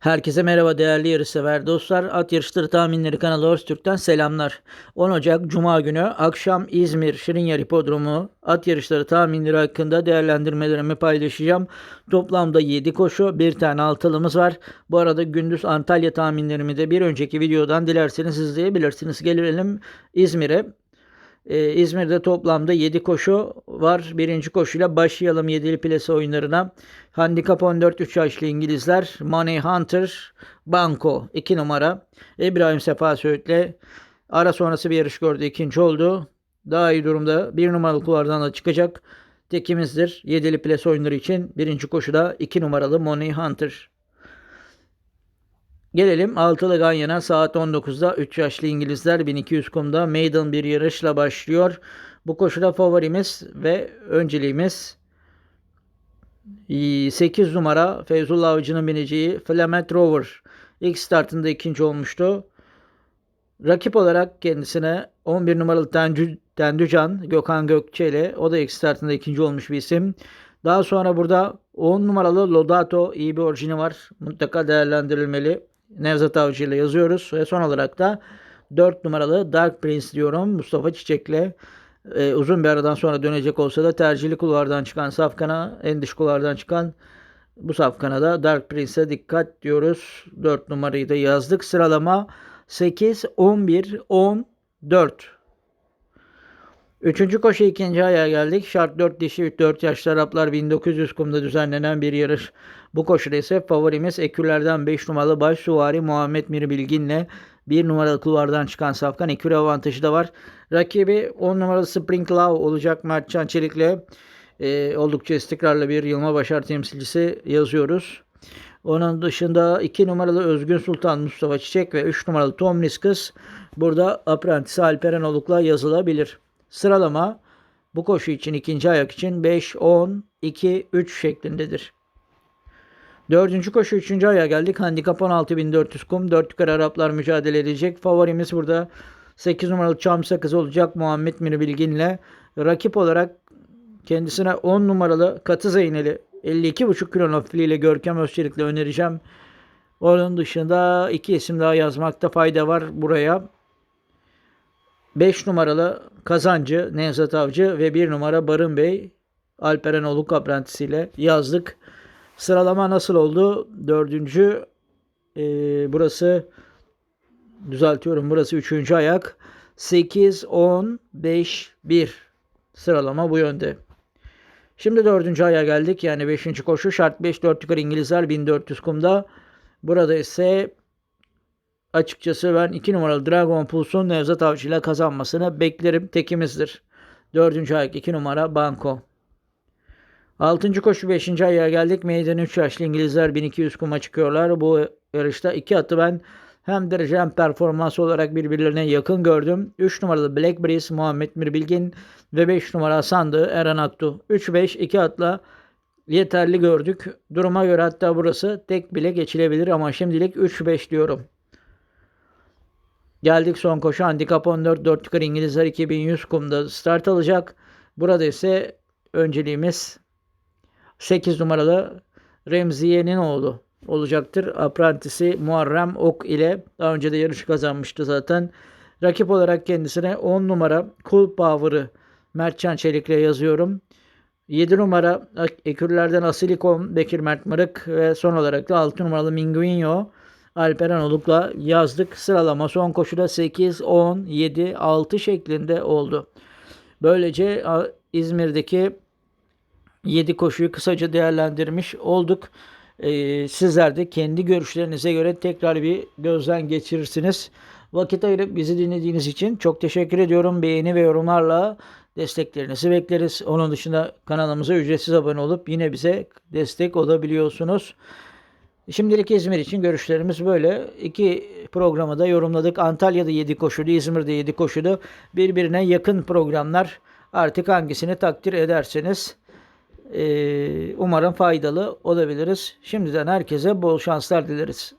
Herkese merhaba değerli yarışsever dostlar. At Yarışları Tahminleri kanalı Öztürk'ten selamlar. 10 Ocak Cuma günü akşam İzmir Şirin Hipodromu at yarışları tahminleri hakkında değerlendirmelerimi paylaşacağım. Toplamda 7 koşu, bir tane altılımız var. Bu arada gündüz Antalya tahminlerimi de bir önceki videodan dilerseniz izleyebilirsiniz. Gelelim İzmir'e. Ee, İzmir'de toplamda 7 koşu var. Birinci koşuyla başlayalım 7'li plase oyunlarına. Handikap 14 3 yaşlı İngilizler. Money Hunter, Banco 2 numara. İbrahim Sefa Söğüt'le ara sonrası bir yarış gördü. ikinci oldu. Daha iyi durumda bir numaralı kullardan da çıkacak. Tekimizdir. 7'li plase oyunları için birinci koşuda 2 numaralı Money Hunter. Gelelim altılı Ganyan'a saat 19'da 3 yaşlı İngilizler 1200 kumda maiden bir yarışla başlıyor. Bu koşuda favorimiz ve önceliğimiz 8 numara Feyzullah Avcı'nın bineceği Flamet Rover. İlk startında ikinci olmuştu. Rakip olarak kendisine 11 numaralı Tendü, Tendücan Gökhan Gökçe ile o da ilk startında ikinci olmuş bir isim. Daha sonra burada 10 numaralı Lodato iyi bir orijini var. Mutlaka değerlendirilmeli. Nevzat Avcı ile yazıyoruz. Ve son olarak da 4 numaralı Dark Prince diyorum. Mustafa Çiçek'le e, uzun bir aradan sonra dönecek olsa da tercihli kulvardan çıkan Safkan'a, en dış kulvardan çıkan bu Safkan'a da Dark Prince'e dikkat diyoruz. 4 numarayı da yazdık. Sıralama 8, 11, 10, 4. Üçüncü koşu ikinci ayağa geldik. Şart 4 dişi 4 yaşlı Araplar 1900 kumda düzenlenen bir yarış. Bu koşuda ise favorimiz ekürlerden 5 numaralı baş suvari Muhammed Mir Bilgin'le 1 numaralı kulvardan çıkan Safkan ekür avantajı da var. Rakibi 10 numaralı Spring Love olacak Mertcan Çelik'le e, oldukça istikrarlı bir Yılma Başar temsilcisi yazıyoruz. Onun dışında 2 numaralı Özgün Sultan Mustafa Çiçek ve 3 numaralı Tom Niskus burada Apprentice Alperen Oluk'la yazılabilir. Sıralama bu koşu için ikinci ayak için 5, 10, 2, 3 şeklindedir. Dördüncü koşu üçüncü ayağa geldik. Handikap 16.400 kum. Dört yukarı Araplar mücadele edecek. Favorimiz burada 8 numaralı Çam Sakız olacak Muhammed Miri Bilgin'le. Rakip olarak kendisine 10 numaralı Katı Zeyneli 52,5 kilo ile Görkem Özçelik'le önereceğim. Onun dışında iki isim daha yazmakta fayda var buraya. 5 numaralı Kazancı Nevzat Avcı ve 1 numara Barın Bey Alperen Oluk aprentisiyle yazdık. Sıralama nasıl oldu? Dördüncü e, burası düzeltiyorum burası üçüncü ayak. 8, 10, 5, 1 sıralama bu yönde. Şimdi dördüncü aya geldik. Yani beşinci koşu şart 5 4 yukarı İngilizler 1400 kumda. Burada ise açıkçası ben 2 numaralı Dragon Pulse'un Nevzat Avcı ile kazanmasını beklerim. Tekimizdir. Dördüncü ayak 2 numara Banko. Altıncı koşu 5. ayağa geldik. Meydan 3 yaşlı İngilizler 1200 kuma çıkıyorlar. Bu yarışta iki atı ben hem derece hem performans olarak birbirlerine yakın gördüm. 3 numaralı Black Breeze Muhammed Mirbilgin ve 5 numara Sandı Eren Aktu. 3-5 iki atla yeterli gördük. Duruma göre hatta burası tek bile geçilebilir ama şimdilik 3-5 diyorum. Geldik son koşu. Handikap 14 4 yukarı İngilizler 2100 kumda start alacak. Burada ise önceliğimiz 8 numaralı Remziye'nin oğlu olacaktır. Aprentisi Muharrem Ok ile daha önce de yarış kazanmıştı zaten. Rakip olarak kendisine 10 numara Cool Power'ı Mertcan Çelik'le yazıyorum. 7 numara ekürlerden Asilikom Bekir Mert Mırık ve son olarak da 6 numaralı Minguinho Alperen Oluk'la yazdık. Sıralama son koşuda 8, 10, 7, 6 şeklinde oldu. Böylece İzmir'deki 7 koşuyu kısaca değerlendirmiş olduk. Ee, sizler de kendi görüşlerinize göre tekrar bir gözden geçirirsiniz. Vakit ayırıp bizi dinlediğiniz için çok teşekkür ediyorum. Beğeni ve yorumlarla desteklerinizi bekleriz. Onun dışında kanalımıza ücretsiz abone olup yine bize destek olabiliyorsunuz. Şimdilik İzmir için görüşlerimiz böyle. İki programı da yorumladık. Antalya'da 7 koşudu, İzmir'de 7 koşudu. Birbirine yakın programlar. Artık hangisini takdir ederseniz umarım faydalı olabiliriz. Şimdiden herkese bol şanslar dileriz.